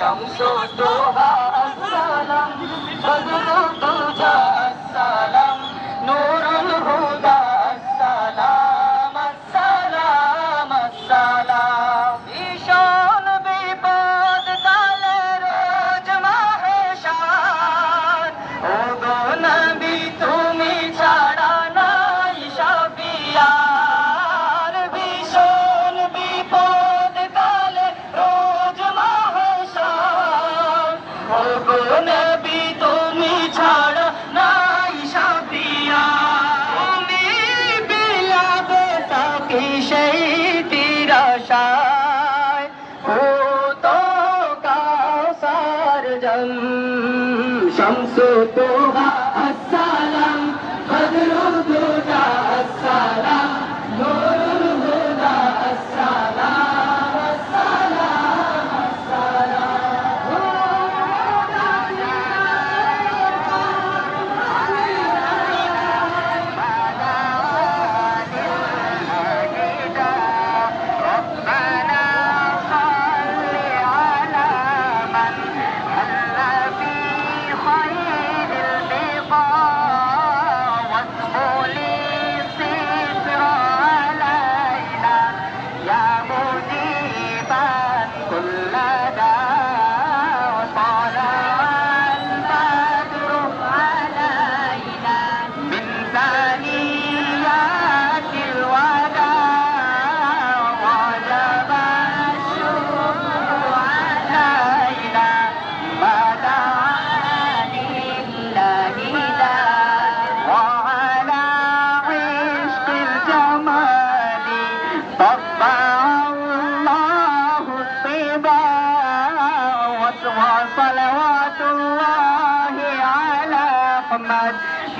قوم سوتو آ سلام আজম শামসু তোহা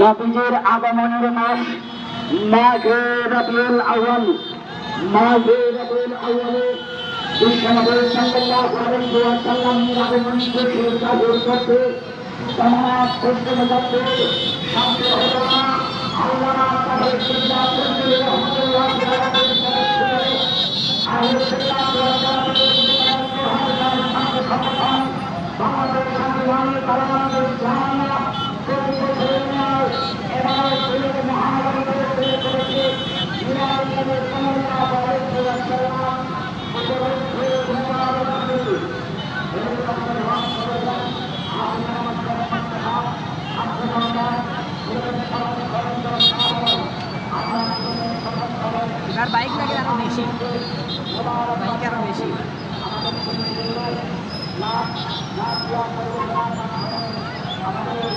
নবীজির আগমনের মাস মাঘে রবিউল আউয়াল। মাঘে রবিউল আউয়ালে বিশ্বনবী সাল্লাল্লাহু আলাইহি ওয়াসাল্লামের আগমনকে করতে শান্তি আল্লাহ সংবিধানের কারণে বাইক আরও বেশি আমাদের